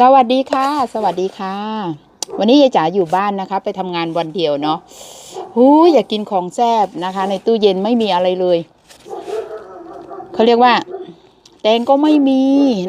สวัสดีค่ะ สวัสดีค่ะ วันนี้ยายจ๋าอยู่บ้านนะคะ ไปทำงานวันเดียวเนาะหูอยากกินของแซ่บนะคะ ในตู้เย็นไม่มีอะไรเลยเขาเรียกว่า แตงก็ไม่มี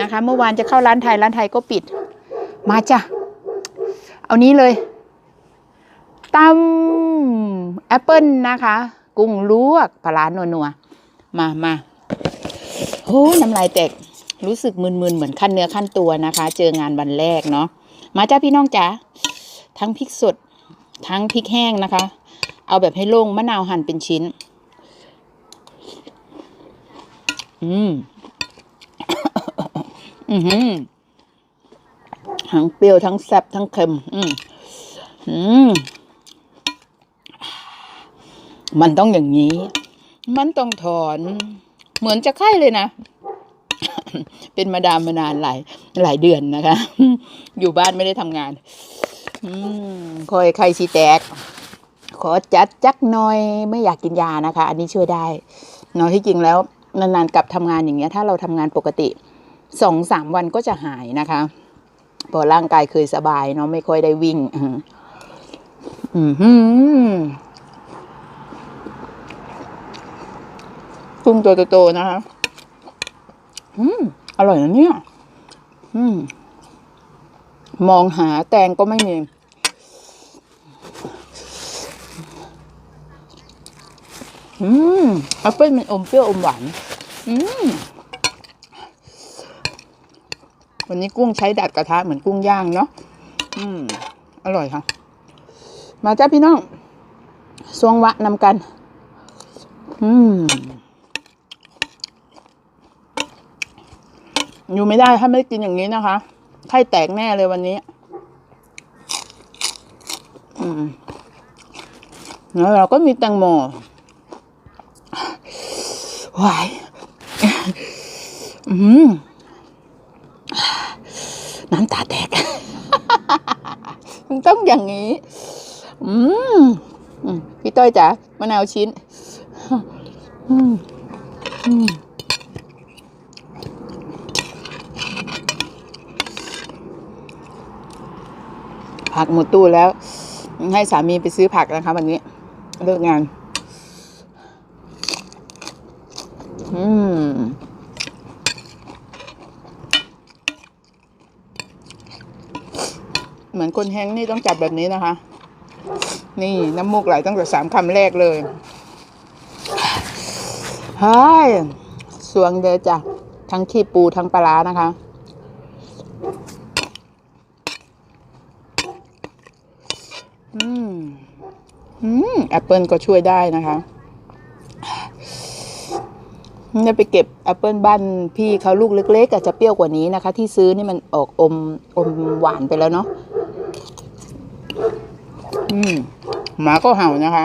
นะคะ เมื่อวานจะเข้าร้านไทยร้านไทยก็ปิด มาจ้ะเอานี้เลยตำแอปเปิลนะคะ กุ้งลวกปลาร้านัวๆมามาโอ้น้ำลายแตก รู้สึกมึนๆเหมือนขั้นเนื้อขั้นตัวนะคะ เจองานวันแรกเนาะมาจ้าพี่น้องจ๋าทั้งพริกสดทั้งพริกแห้งนะคะ เอาแบบให้โล่งมะนาวหั่นเป็นชิ้น อืมอือหือทั้งเปรี้ยวทั้งแซ่บทั้งเค็ม อืมอืมมันต้องอย่างนี้ มันต้องถอน เหมือนจะไข้เลยนะ เป็นมาดามมานานหลายหลายเดือนนะคะ อยู่บ้านไม่ได้ทำงานอคอยใครสีแตก ขอจัดจักหน่อยไม่อยากกินยานะคะ อันนี้ช่วยได้เนาะที่จริงแล้วนานๆกลับทำงานอย่างเงี้ย ถ้าเราทำงานปกติสองสามวันก็จะหายนะคะเพอร่างกายเคยสบายเนาะไม่ค่อยได้วิ่ง อืมอืมกุ้งตัวโตๆนะคะ อืมอร่อยนะเนี่ย อืม มองหาแตงก็ไม่มี อืมแอปเปิ้ลมันอมเปรี้ยวอมหวาน อืม วันนี้กุ้งใช้ดัดกระทะเหมือนกุ้งย่างเนาะ อืม อร่อยค่ะ มาจ้าพี่น้อง สวงวะนำกัน อืม อยู่ไม่ได้ถ้าไม่ได้กินอย่างนี้นะคะไข้แตกแน่เลยวันนี้ อืมแล้วเราก็มีแตงโมวายอืมน้ำตาแตกมันต้องอย่างนี้ อืมพี่ต้อยจ๋ามะนาวชิ้น อืม อืม ผักหมดตู้แล้ว ให้สามีไปซื้อผักนะคะวันนี้ เลิกงาน อืมเหมือนคนแห้งนี่ต้องจับแบบนี้นะคะ นี่น้ำมูกไหลตั้งแต่สามคำแรกเลยเฮ้ยสวงเดอจ้ะทั้งขี้ปูทั้งปลาร้านะคะ อืมแอปเปิลก็ช่วยได้นะคะเนี่ยไปเก็บแอปเปิลบ้านพี่เขาลูกเล็กๆอาจจะเปรี้ยวกว่านี้นะคะ ที่ซื้อนี่มันออกอมอมหวานไปแล้วเนาะอืมหมาก็เห่านะคะ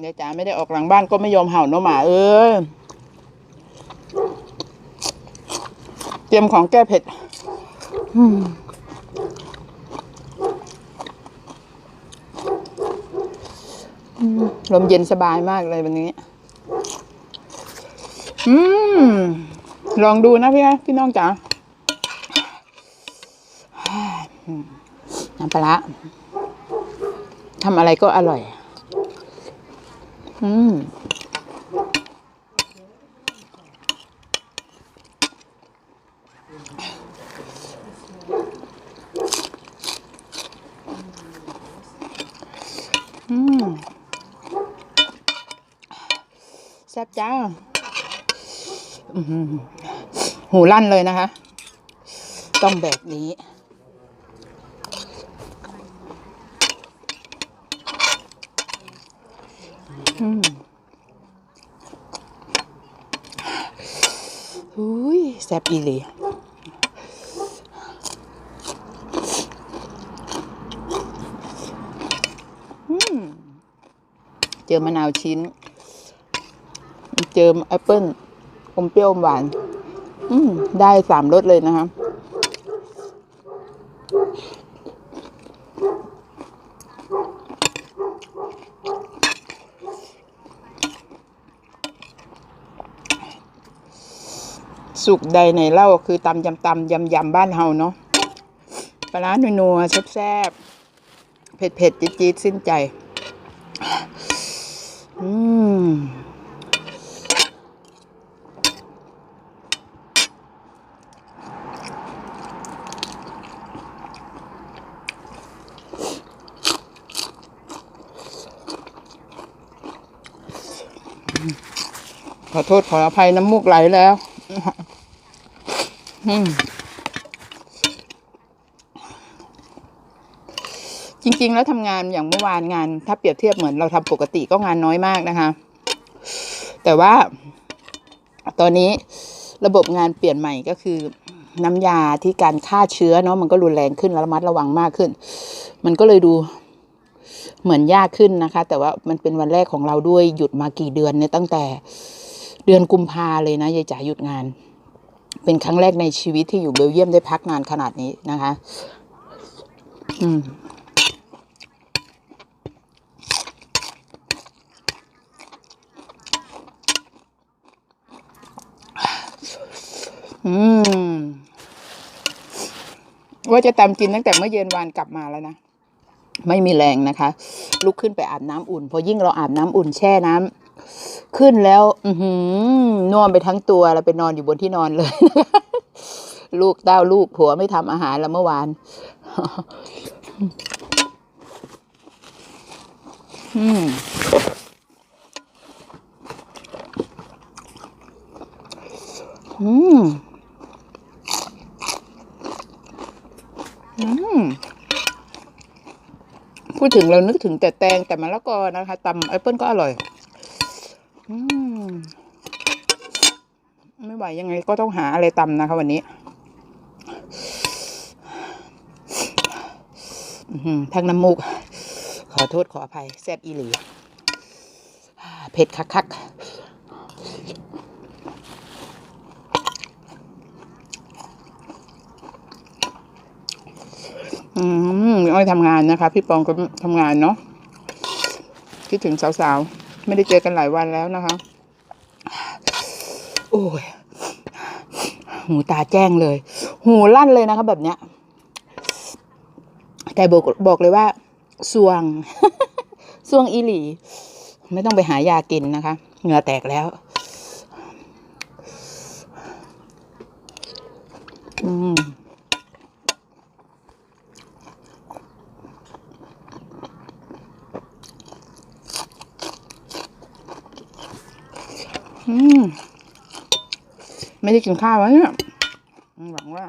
เดี๋ยวจ๋าไม่ได้ออกหลังบ้านก็ไม่ยอมเห่าเนาะหมา เอ้ยเตรียมของแก้เผ็ด อืม ลมเย็นสบายมากเลยวันนี้ อืม ลองดูนะพี่นะพี่น้องจ๋าน้ำปลาร้าทำอะไรก็อร่อย อืม แซ่บจ้าหูลั่นเลยนะคะ ต้องแบบนี้อืมอุ้ยแซ่บอีหลีอืมเจอมะนาวชิ้น เจอแอปเปิ้ลอมเปรี้ยวอมหวาน อืมได้สามรสเลยนะคะสุกใดในเล่าคือตำยำตำยำยำบ้านเฮาเนาะปลาร้านัวๆแซ่บๆเผ็ดเผ็ดๆจี๊ดๆสิ้นใจ อืม อโทษขออภัยน้ำมูกไหลแล้วจริง ๆ แล้วทำงานอย่างเมื่อวานงาน ถ้าเปรียบเทียบเหมือนเราทำปกติก็งานน้อยมากนะคะ แต่ว่า ตอนนี้ระบบงานเปลี่ยนใหม่ก็คือน้ำยาที่การฆ่าเชื้อเนาะมันก็รุนแรงขึ้นและระมัดระวังมากขึ้น มันก็เลยดูเหมือนยากขึ้นนะคะ แต่ว่ามันเป็นวันแรกของเราด้วยหยุดมากี่เดือนเนี่ยตั้งแต่ เดือนกุมภาเลยนะยายจ๋าหยุดงาน เป็นครั้งแรกในชีวิตที่อยู่เบลเยียมได้พักงานขนาดนี้นะคะ อืมว่าจะตามกินตั้งแต่เมื่อเย็นวานกลับมาแล้วนะ ไม่มีแรงนะคะ ลุกขึ้นไปอาบน้ำอุ่น พอยิ่งเราอาบน้ำอุ่นแช่น้ำ ขึ้นแล้ว อืนวมไปทั้งตัวเราไปนอนอยู่บนที่นอนเลย ลูกเต้าลูกผัวไม่ทำอาหารแล้วเมื่อวาน อืมอืมอืมพูดถึงเรานึกถึงแต่แตงแต่มะละกอนะคะตำแอปเปิลก็อร่อย ไม่ไหวยังไงก็ต้องหาอะไรตำนะคะวันนี้ทั้งน้ำมูก ขอโทษขออภัยแซ่บอีหลี เผ็ดคักๆอืมอ้อยทำงานนะคะ พี่ปองก็ทำงานเนาะคิดถึงสาวๆ ไม่ได้เจอกันหลายวันแล้วนะคะ โอ้ย หูตาแจ้งเลย หูลั่นเลยนะคะแบบเนี้ย แต่บอกบอกเลยว่าสวงสวงอีหลี ไม่ต้องไปหายากินนะคะเหงื่อแตกแล้ว อืม ไม่ได้กินข้าวแล้วเนี่ยหวังว่า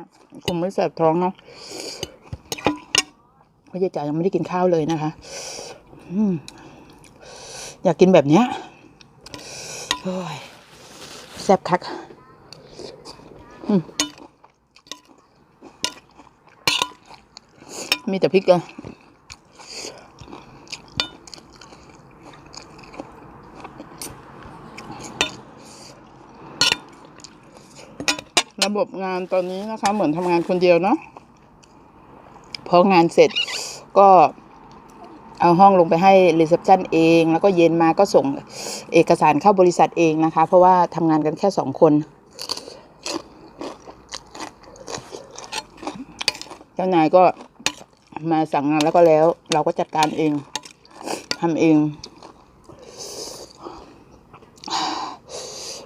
คงไม่แสบท้องเนาะพราะยายจ๋ายังไม่ได้กินข้าวเลยนะคะอยากกินแบบเนี้ยโอ้ยแซ่บคักมมีแต่พริกเลย ระบบงานตอนนี้นะคะ เหมือนทำงานคนเดียวเนาะพองานเสร็จก็เอาห้องลงไปให้รีเซพชันเอง แล้วก็เย็นมาก็ส่งเอกสารเข้าบริษัทเองนะคะ เพราะว่าทำงานกันแค่สองคนเจ้านายก็มาสั่งงานแล้วก็แล้ว เราก็จัดการเองทำเอง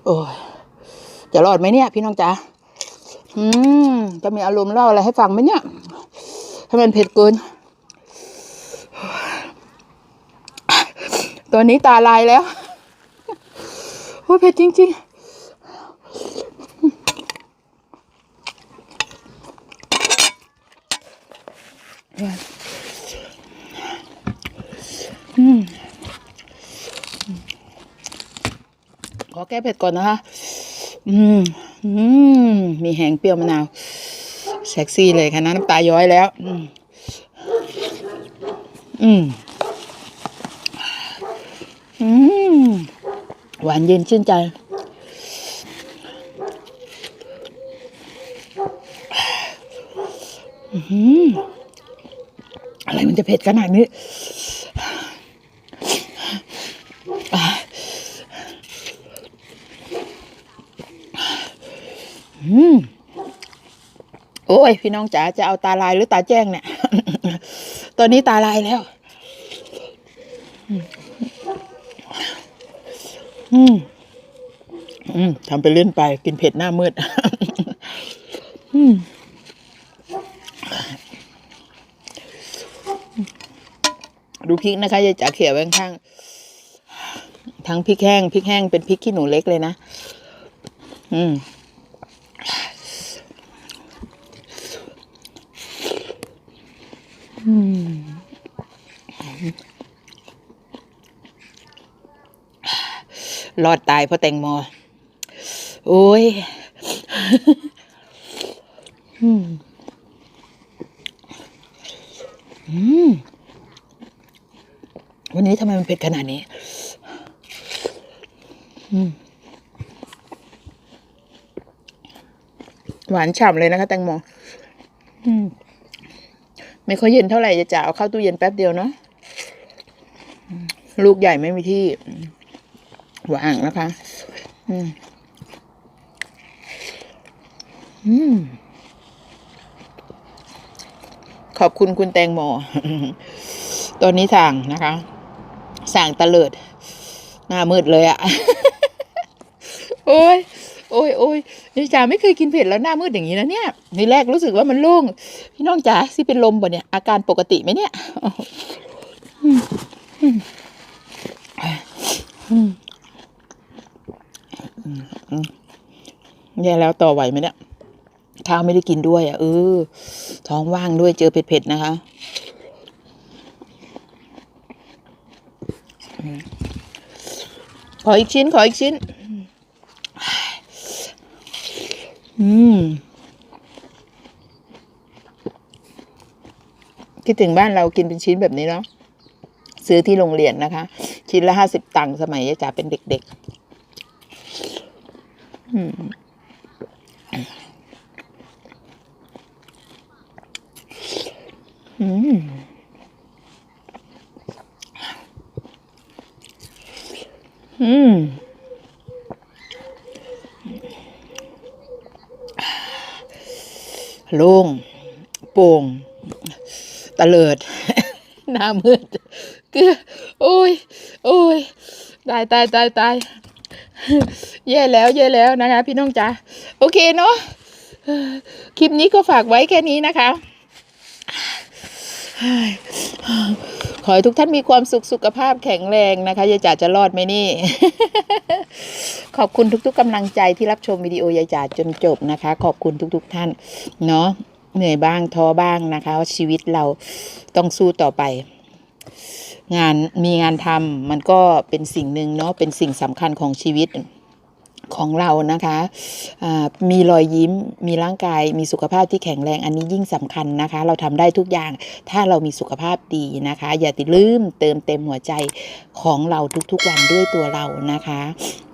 โอ้ยจะรอดไหมเนี่ย พี่น้องจ๋า อืมจะมีอารมณ์เล่าอะไรให้ฟังไหมเนี่ยถ้ามันเผ็ดเกิน ตัวนี้ตาลายแล้วโอ้เผ็ดจริง ๆขอแก้เผ็ดก่อนนะคะ อืม อืม มีแหงเปรี้ยวมะนาวเซ็กซี่เลยค่ะนะน้ำตาย้อยแล้ว อืมอืมอืมหวานเย็นชื่นใจ อื้อหืออะไรมันจะเผ็ดขนาดนี้ อื อืม โอ้ย พี่น้องจ๋าจะเอาตาลายหรือตาแจ้งเนี่ย ตอนนี้ตาลายแล้ว อืม อืมทำไปเล่นไป กินเผ็ดหน้ามืด อืมดูพริกนะคะยายจ๋าเขี่ยไว้ข้างทั้งพริกแห้งพริกแห้งเป็นพริกขี้หนูเล็กเลยนะ อืม อืม รอดตายเพราะแตงโม โอ้ยอืมอืมวันนี้ทำไมมันเผ็ดขนาดนี้ หวานฉ่ำเลยนะคะ แตงโม อืม ไม่ค่อยเย็นเท่าไหร่จะจ่าเอาเข้าตู้เย็นแป๊บเดียวเนาะลูกใหญ่ไม่มีที่วางนะคะ อืม อืม ขอบคุณคุณแตงโมตอนนี้สั่งนะคะ สั่งตะเลิด หน้ามืดเลยอะ โอ้ย โอ้ยโอ้ยนี่จ๋าไม่เคยกินเผ็ดแล้วหน้ามืดอย่างนี้นะเนี่ยทีแรกรู้สึกว่ามันโล่งพี่น้องจ๋าสิเป็นลมป่เนี่ย อาการปกติไหมเนี่ยอืมอืมอืมอืมอืมแย่แล้วต่อไหวไหมเนี่ยข้าวไม่ได้กินด้วยอะเออท้องว่างด้วยเจอเผ็ดๆนะคะขออีกชิ้น ขออีกชิ้น อื มคิดถึงบ้านเรากินเป็นชิ้นแบบนี้เนาะซื้อที่โรงเรียนนะคะ ชิ้นละห้าสิบตังค์สมัยยายจ๋าเป็นเด็กๆอืมอืมอืม โล่งโป่งตะเลิด หน้ามืดเกือโอ้ย โอ้ย ตายตายตายตายแย่แล้วแย่แล้วนะคะ พี่น้องจ๋าโอเคเนาะคลิปนี้ก็ฝากไว้แค่นี้นะคะ ขอให้ทุกท่านมีความสุขสุขภาพแข็งแรงนะคะยายจ๋าจะรอดไหมนี่ ขอบคุณทุก ๆกำลังใจที่รับชมวิดีโอยายจ๋าจนจบนะคะ ขอบคุณทุก ๆ ท่าน เนาะเหนื่อยบ้างท้อบ้างนะคะว่าชีวิตเราต้องสู้ต่อไป งานมีงานทำมันก็เป็นสิ่งหนึ่งเนาะเป็นสิ่งสำคัญของชีวิต ของเรานะคะมีรอยยิ้ม มีร่างกาย มีสุขภาพที่แข็งแรง อันนี้ยิ่งสำคัญนะคะ เราทำได้ทุกอย่าง ถ้าเรามีสุขภาพดีนะคะ อย่าติดลืมเติมเต็มหัวใจของเราทุกๆวันด้วยตัวเรานะคะ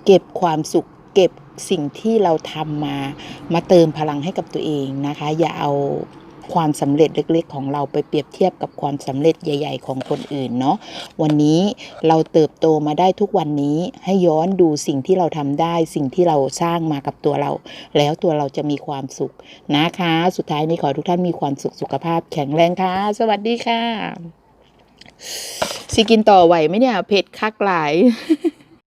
เก็บความสุข เก็บสิ่งที่เราทำมา มาเติมพลังให้กับตัวเองนะคะ อย่าเอา ความสำเร็จเล็กๆ ของเราไปเปรียบเทียบกับความสำเร็จใหญ่ ๆ ของคนอื่นเนาะวันนี้เราเติบโตมาได้ทุกวันนี้ให้ย้อนดูสิ่งที่เราทำได้ สิ่งที่เราสร้างมากับตัวเรา แล้วตัวเราจะมีความสุขนะคะ สุดท้ายนี้ขอทุกท่านมีความสุขสุขภาพแข็งแรงค่ะ สวัสดีค่ะสิกินต่อไหวไหมเนี่ยเผ็ดคักหลาย